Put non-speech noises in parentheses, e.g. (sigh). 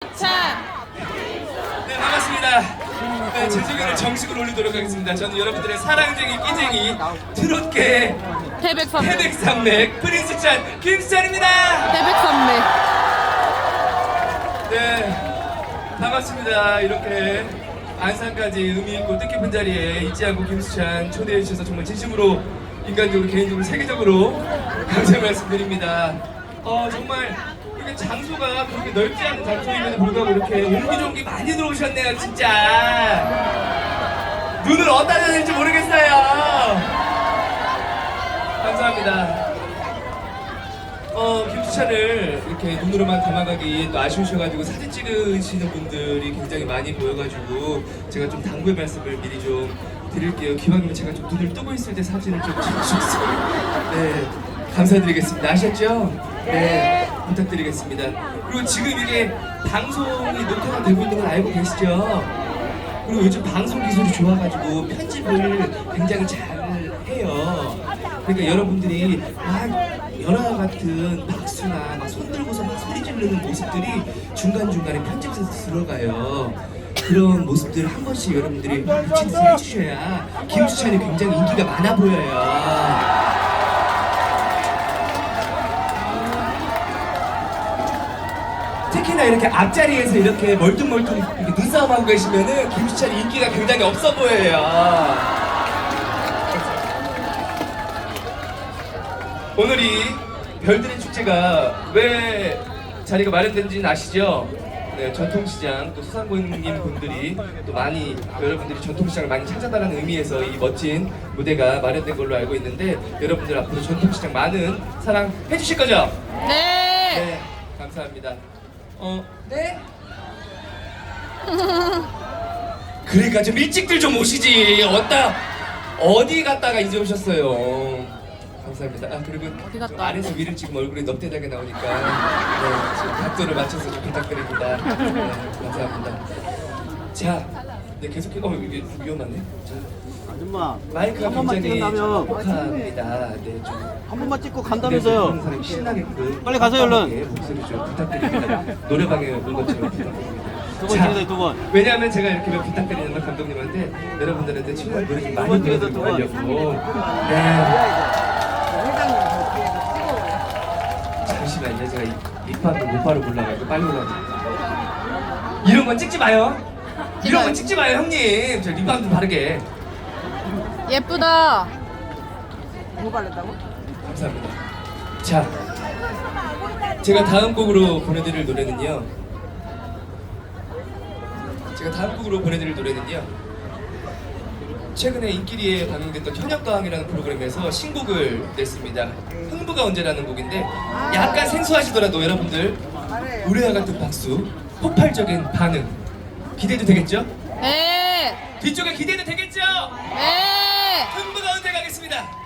차네 반갑습니다. 네, 제 소개를 정식으로 올리도록 하겠습니다. 저는 여러분들의 사랑쟁이 끼쟁이 트롯계 태백산맥 태백산맥 프린스 찬 김수찬입니다. 태백산맥 네 반갑습니다. 이렇게 안산까지 의미 있고 뜻깊은 자리에 잊지 않고 김수찬 초대해 주셔서 정말 진심으로 인간적으로 개인적으로 세계적으로 감사 말씀드립니다. 어 정말 이게 장소가 그렇게 넓지 않은 장소임에도 불구하고 이렇게 옹기종기 많이 들어오셨네요 진짜. 눈을 어디다 될지 모르겠어요. 감사합니다. 어, 김수찬을 이렇게 눈으로만 담아가기 또 아쉬우셔가지고 사진 찍으시는 분들이 굉장히 많이 보여가지고 제가 좀 당부의 말씀을 미리 좀 드릴게요. 기왕이면 제가 좀 눈을 뜨고 있을 때 사진을 좀 찍어주세요. 네, 감사드리겠습니다. 아셨죠? 네, 부탁드리겠습니다. 그리고 지금 이게 방송이 녹화가 되고 있는 걸 알고 계시죠? 그리고 요즘 방송 기술이 좋아가지고 편집을 굉장히 잘 해요. 그러니까 여러분들이 막 연화 같은 박수나 막 손들고서 막 소리 지르는 모습들이 중간중간에 편집에서 들어가요. 그런 모습들을 한 번씩 여러분들이 듯이 해주셔야 김수찬이 굉장히 인기가 많아 보여요. 특히나 이렇게 앞자리에서 이렇게 멀뚱멀뚱 이렇게 눈싸움하고 계시면은 김수찬이 인기가 굉장히 없어 보여요. 오늘 이 별들의 축제가 왜 자리가 마련된지는 아시죠? 네, 전통시장 또 수상고객님 분들이 또 많이 여러분들이 전통시장을 많이 찾아달라는 의미에서 이 멋진 무대가 마련된 걸로 알고 있는데 여러분들 앞으로 전통시장 많은 사랑 해 주실 거죠? 네 네, 감사합니다. 어, 네? (laughs) 그러니까 좀 일찍들 좀 오시지. 어디다 어디 갔다가 이제 오셨어요. 감사합니다. 아 그리고 어디 갔다 좀 아래서 위를 지금 얼굴이 넙대대게 나오니까 네, 지금 각도를 맞춰서 좀 부탁드립니다. 네, 감사합니다. 자, 네 계속해. 어 이게 좀 위험하네. 자, 아줌마 마이크가 한 번만 굉장히 찍는다면 독합니다. 네, 좀. 한 번만 찍고 하는 간다면서요 사람이 신나게끔 빨리 가세요, 얼른. 빡빡하게 목소리 좀 부탁드립니다. 노래방에 온 것처럼 부탁드립니다. 두 번 자, 찍으세요, 두 번. 왜냐하면 제가 이렇게 몇 부탁드리는 건 감독님한테 여러분들한테 친구한 노래 좀 많이 번 찍으세요, 불러드리고 두 번. 네. 잠시만요. 제가 이- 입밥을 못 바로 골라가지고 빨리 올라가. 이런 건 찍지 마요. 이런 건 찍지 마요, 형님. 저 립밤 좀 바르게. 예쁘다 감사합니다. 자, 제가 다음 곡으로 보내드릴 노래는요. 제가 다음 곡으로 보내드릴 노래는요. 최근에 인기리에 방영됐던 현역가왕이라는 프로그램에서 신곡을 냈습니다. 흥부가 언제라는 곡인데 약간 생소하시더라도 여러분들 우레와 같은 박수, 폭발적인 반응 기대도 되겠죠? 네 뒤쪽에 기대도 되겠죠? 네. 흥부가 언제 가겠습니다.